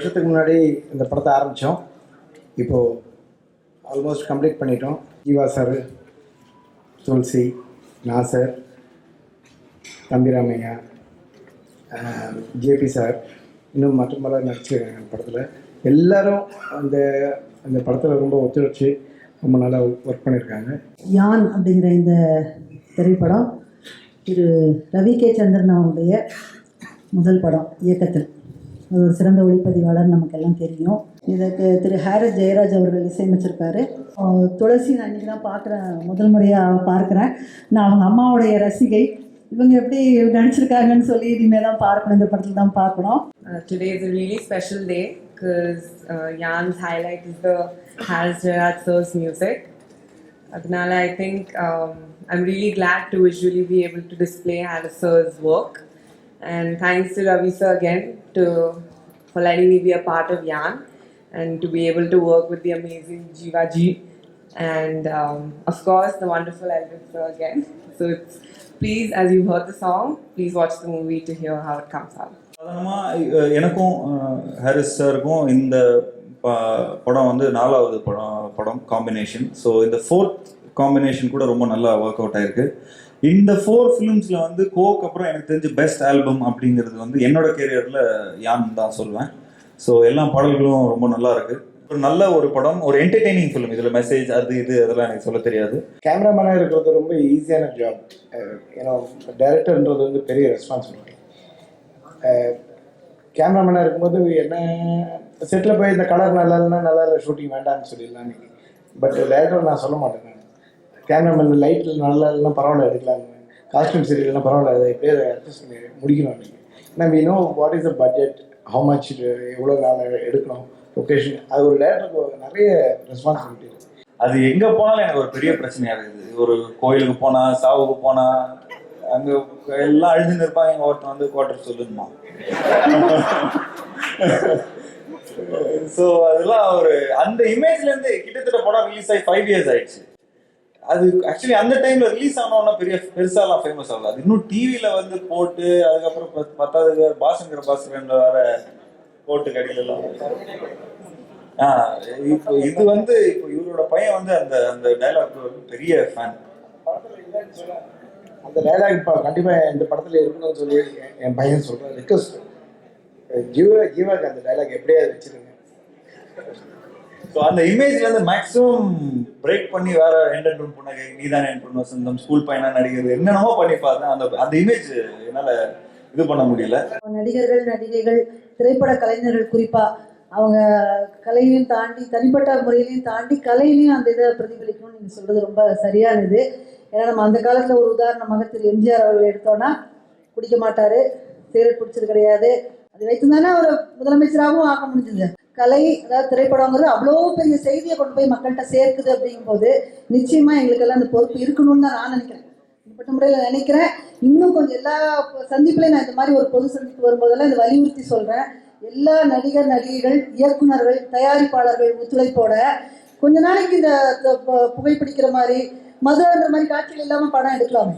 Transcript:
வருஷத்துக்கு முன்னாடி இந்த படத்தை ஆரம்பித்தோம் இப்போது ஆல்மோஸ்ட் கம்ப்ளீட் பண்ணிட்டோம். Jeeva sir Thulasi Nassar Thambiramaiah JP sir இன்னும் மற்றும் பல நடிச்சிருக்காங்க அந்த படத்தில். எல்லாரும் அந்த அந்த படத்தில் ரொம்ப ஒத்துழைச்சி ரொம்ப நல்லா ஒர்க் பண்ணியிருக்காங்க யான் அப்படிங்கிற இந்த திரைப்படம் திரு ரவி கே சந்திரன் அவருடைய முதல் படம் இயக்கத்தில். ஒரு சிறந்த ஒளிப்பதிவாளர் நமக்கெல்லாம் தெரியும். இதுக்கு திரு ஹாரிஸ் ஜெயராஜ் அவர்கள் இசையமைச்சிருக்காரு துளசி நான் இன்றைக்கி தான் பார்க்குறேன். முதல் முறையாக பார்க்குறேன். நான் அவங்க அம்மாவுடைய ரசிகை. இவங்க எப்படி நடிச்சிருக்காங்கன்னு சொல்லி இனிமேல் தான் பார்க்கணும். இந்த படத்தில் தான் பார்க்கணும். Today is really special day because Yaan's highlight is the Harris Jayaraj sir's music அதனால I think I am really glad to visually be able to display Harris sir's work And thanks to Ravi sir again to, for letting me be a part of Yan and to be able to work with the amazing Jiva Ji and um, of course the wonderful Elvis sir again. So it's please, as you heard the song, please watch the movie to hear how it comes out. சாதாரணமாக எனக்கும் அஹ், Harris சாருக்கும் இந்த ப- படம் வந்து நாலாவது படம் படம் காம்பினேஷன் ஸோ இந்த ஃபோர்த் காம்பினேஷன் கூட ரொம்ப நல்லா ஒர்க் அவுட் ஆயிருக்கு. இந்த ஃபோர் ஃபிலிம்ஸில் வந்து கோக்கு அப்புறம் எனக்கு தெரிஞ்சு பெஸ்ட் ஆல்பம் அப்படிங்கிறது வந்து என்னோட கேரியரில் யான் தான் சொல்லுவேன் ஸோ எல்லா பாடல்களும் ரொம்ப நல்லா இருக்கு. ஒரு நல்ல ஒரு படம் ஒரு என்டர்டெய்னிங் ஃபிலிம் இதில் மெசேஜ் அது இது அதெல்லாம் எனக்கு சொல்ல தெரியாது. கேமராமேனாக இருக்கிறது ரொம்ப ஈஸியான ஜாப் ஏன்னா டைரக்டர்ன்றது வந்து பெரிய ரெஸ்பான்சிபிலிட்டி கேமராமேனாக இருக்கும்போது என்ன செட்டில் போய் இந்த கலர் நல்லா இல்லைன்னா நல்லா இல்லை ஷூட்டிங் வேண்டாம்னு சொல்லிடலாம் இன்னைக்கு. பட் டேரக்டர் நான் சொல்ல மாட்டேன் கேமராமேன் லைட்டில் நல்லா இல்லைனா பரவாயில்ல எடுக்கலாம் காஸ்டியூம் சரியில்லைன்னா பரவாயில்ல அதை எப்படியே அட்ஜஸ்ட் பண்ணி முடிக்கணும் நீங்கள் ஏன்னா we know what is the budget how much எவ்வளோ நாள் எடுக்கணும் லொக்கேஷன் அது ஒரு டேரக்டருக்கு நிறைய ரெஸ்பான்சிபிலிட்டி இருக்குது அது எங்கே போனாலும் எனக்கு ஒரு பெரிய பிரச்சனையாக இருக்குது. ஒரு கோயிலுக்கு போனால் சாவுக்கு போனால் அங்கே எல்லாம் அழிஞ்சுன்னு இருப்பாங்க ஒருத்தன் வந்து குவார்டர் சொல்லுமா. ஸோ அதெல்லாம் ஒரு அந்த இமேஜ்லேருந்து கிட்டத்தட்ட படம் ரிலீஸ் ஆகி ஃபைவ் இயர்ஸ் ஆயிடுச்சு. அது ஆக்சுவலி அந்த டைம்ல ரிலீஸ் ஆனோன்னா பெரிய பெருசாலாம் ஃபேமஸ் ஆகல. அது இன்னும் டிவியில வந்து போட்டு அதுக்கப்புறம் பத்தாவது பாசங்கிற பாசங்கிற வர போட்டு கடியில ஆஹ் இப்போ இது வந்து இப்போ இவரோட பையன் வந்து அந்த அந்த டைலாக் வந்து பெரிய ஃபேன் அந்த டைலாக் இப்போ கண்டிப்பாக இந்த படத்தில் இருக்கணும்னு சொல்லி என் என் பையன் சொல்கிறேன் ரிக்வஸ்ட் ஜீவா ஜீவாக்கு அந்த டைலாக் எப்படியாவது வச்சிருங்க. ஸோ அந்த இமேஜ்ல இருந்து மேக்ஸிமம் பிரேக் பண்ணி வேற என்டர்டெயின் புன்னகை நீதான் என் பொண்ணு சொந்தம் ஸ்கூல் பையனா நடிகர் என்னென்னமோ பண்ணி பார்த்தேன். அந்த அந்த இமேஜ் என்னால இது பண்ண முடியல. நடிகர்கள் நடிகைகள் திரைப்பட கலைஞர்கள் குறிப்பா அவங்க கலையையும் தாண்டி தனிப்பட்ட முறையிலையும் தாண்டி கலையிலையும் அந்த இதை பிரதிபலிக்கணும்னு நீங்கள் சொல்றது ரொம்ப சரியானது. ஏன்னா நம்ம அந்த காலத்தில் ஒரு உதாரணமாக திரு எம்ஜிஆர் அவர்கள் எடுத்தோன்னா குடிக்க மாட்டாரு சிகரெட் பிடிச்சது கிடையாது. அது வைத்து தானே அவர் முதலமைச்சராகவும் ஆக முடிஞ்சது. கலை அதாவது திரைப்படங்கிறது அவ்வளோ பெரிய செய்தியை கொண்டு போய் மக்கள்கிட்ட சேர்க்குது அப்படிங்கும்போது நிச்சயமா எங்களுக்கெல்லாம் அந்த பொறுப்பு இருக்கணும்னு தான் நான் நினைக்கிறேன். தனிப்பட்ட முறையில் நினைக்கிறேன். இன்னும் கொஞ்சம் எல்லா சந்திப்புலையும் நான் இந்த மாதிரி ஒரு பொது சந்திப்பு வரும்போதெல்லாம் இதை வலியுறுத்தி சொல்கிறேன் எல்லா நடிகர் நடிகைகள் இயக்குனர்கள் தயாரிப்பாளர்கள் ஒத்துழைப்போட கொஞ்ச நாளைக்கு இந்த புகைப்பிடிக்கிற மாதிரி மதுன்ற மாதிரி காட்சிகள் இல்லாமல் படம் எடுக்கலாமே.